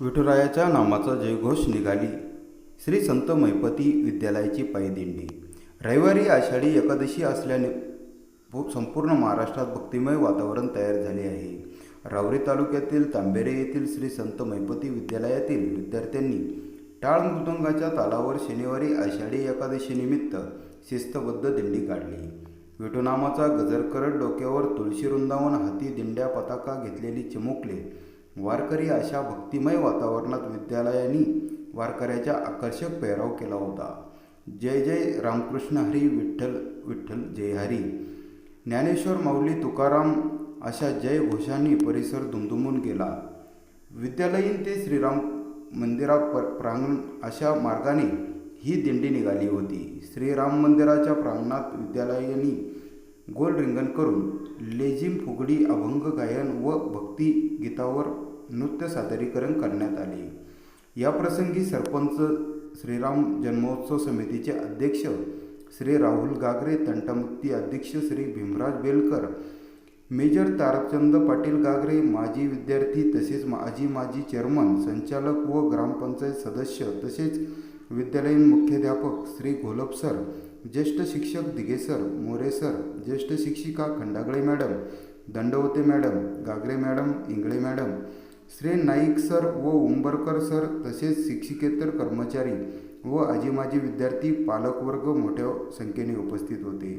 विठुरायाच्या नामाचा जयघोष निघाली. श्री संत मैपती विद्यालयाची पायदिंडी. रविवारी आषाढी एकादशी असल्याने संपूर्ण महाराष्ट्रात भक्तिमय वातावरण तयार झाले आहे. रावरी तालुक्यातील तांबेरे येथील श्री संत मैपती विद्यालयातील विद्यार्थ्यांनी टाळ मृदुंगाच्या तालावर शनिवारी आषाढी एकादशीनिमित्त शिस्तबद्ध दिंडी काढली. विठुनामाचा गजर करत डोक्यावर तुळशी वृंदावन हाती दिंड्या पताका घेतलेली चिमुकले वारकरी अशा भक्तिमय वातावरणात विद्यालयाने वारकऱ्याचा आकर्षक पेहराव केला होता. जय जय रामकृष्ण हरी विठ्ठल विठ्ठल जय हरी. ज्ञानेश्वर माऊली तुकाराम अशा जय घोषांनी परिसर दुमदुमून गेला. विद्यालयीन ते श्रीराम मंदिरा पर प्रांगण अशा मार्गाने ही दिंडी निघाली होती. श्रीराम मंदिराच्या प्रांगणात विद्यालयानी गोल रिंगण करून लेझिम फुगडी अभंग गायन व भक्ती गीतावर नृत्य सादरीकरण करण्यात आले. याप्रसंगी सरपंच श्रीराम जन्मोत्सव समितीचे अध्यक्ष श्री राहुल गागरे तंटामुक्ती अध्यक्ष श्री भीमराज बेलकर मेजर तारकचंद पाटील गागरे माजी विद्यार्थी तसेच माजी माजी चेअरमन संचालक व ग्रामपंचायत सदस्य तसेच विद्यालयीन मुख्याध्यापक श्री घोलप सर ज्येष्ठ शिक्षक दिघे सर मोरे सर ज्येष्ठ शिक्षिका Khandagale madam Dandavate madam Gagare madam Ingale madam Shri Naik sir व उंबरकर सर तसेच शिक्षिकेतर कर्मचारी व आजी माजी विद्यार्थी पालकवर्ग मोठ्या संख्येने उपस्थित होते.